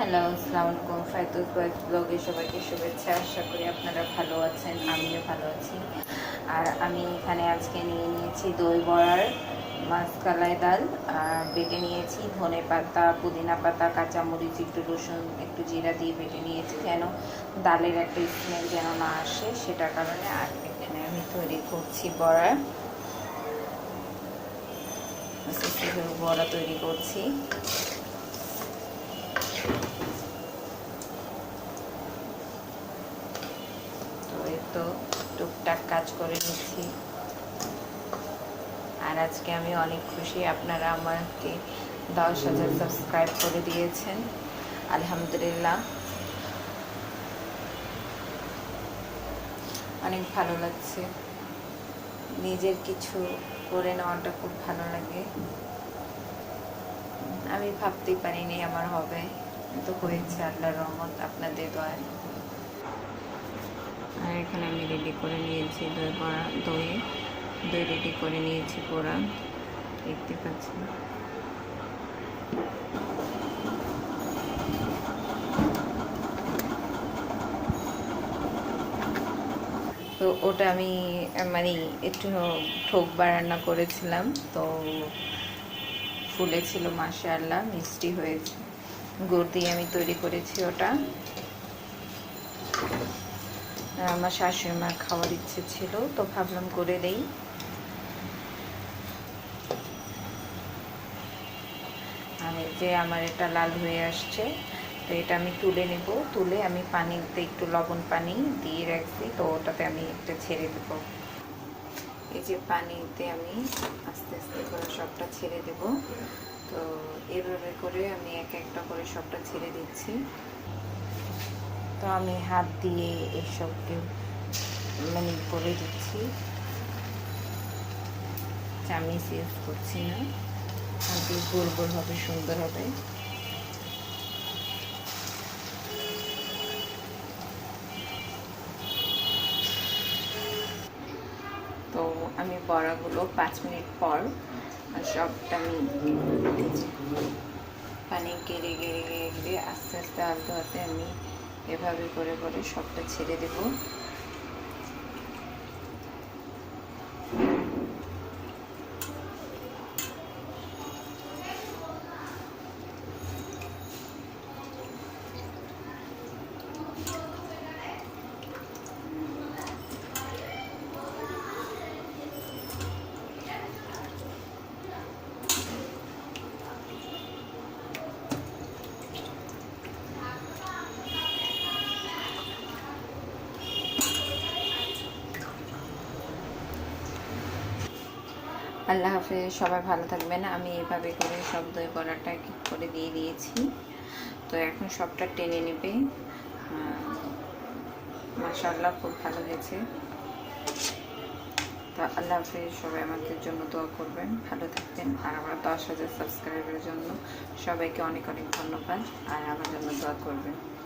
Hello আসসালামু আলাইকুম ফাইতুল বয়েস ব্লগে সবাইকে শুভেচ্ছা। আশা করি আপনারা ভালো আছেন, আমিও ভালো আছি। আর আমি এখানে আজকে নিয়ে নিয়েছি দই বড়ার, মাছকালাই ডাল, আর বেটে নিয়েছি ধনে পাতা, পুদিনা পাতা, কাঁচামরিচ, একটু রসুন, একটু জিরা দিয়ে বেটে নিয়েছি। যেন ডালের একটা স্মেল যেন না আসে সেটার কারণে আর এখানে আমি তৈরি করছি বড়া। বড়া তৈরি করছি। তো টুকটাক কাজ করে নিচ্ছি। আর আজকে আমি অনেক খুশি, আপনারা আমাকে দশ হাজার সাবস্ক্রাইব করে দিয়েছেন। আলহামদুলিল্লাহ। অনেক ভালো লাগছে। নিজের কিছু করে নেওয়াটা খুব ভালো লাগে। আমি ভাবতেই পারিনি আমার হবে। তো হয়েছে, আল্লাহর রহমত, আপনাদের দয় আর এখানে আমি রেডি করে নিয়েছি দই বড়া, দই। দই রেডি করে নিয়েছি পোড়া দেখতে পাচ্ছি। তো ওটা আমি মানে একটু ঠোকবা রান্না করেছিলাম, তো ফুলেছিল মাসে আল্লাহ মিষ্টি হয়েছে। গুড় দিয়ে আমি তৈরি করেছি ওটা। আমার শাশুড়ি মার খাওয়ার ইচ্ছে ছিল, তো ভাবলাম করে দেই। আমি যে আমার এটা লাল হয়ে আসছে, তো এটা আমি তুলে নেব। তুলে আমি পানিতে একটু লবণ পানি দিয়ে রাখছি, তো ওটাতে আমি একটা ছেড়ে দেবো। এই যে পানিতে আমি আস্তে আস্তে করে সবটা ছেড়ে দেব। তো এভাবে করে আমি এক একটা করে সবটা ছেড়ে দিচ্ছি। তো আমি হাত দিয়ে এসবকে মানে করে দিচ্ছি। চামিচ ইউজ করছি না। হাত দিয়ে গোল গোল হবে, সুন্দর হবে। তো আমি বড়াগুলো পাঁচ মিনিট পর সবটা আমি পানি গেড়ে গেড়ে গেড়ে গেড়ে আস্তে আস্তে আলতে হাতে আমি এভাবে করে করে সবটা ছেড়ে দেব। আল্লাহ হাফেজ, সবাই ভালো থাকবেন। আমি এভাবে করে সব দই বড়াটা এক করে দিয়ে দিয়েছি। তো এখন সবটা টেনে নেবে। মাশাআল্লাহ, খুব ভালো হয়েছে। তো আল্লাহ হাফেজ, সবাই আমাদের জন্য দোয়া করবেন। ভালো থাকবেন। আর আমার দশ হাজার সাবস্ক্রাইবের জন্য সবাইকে অনেক অনেক ধন্যবাদ। আর আমার জন্য দোয়া করবেন।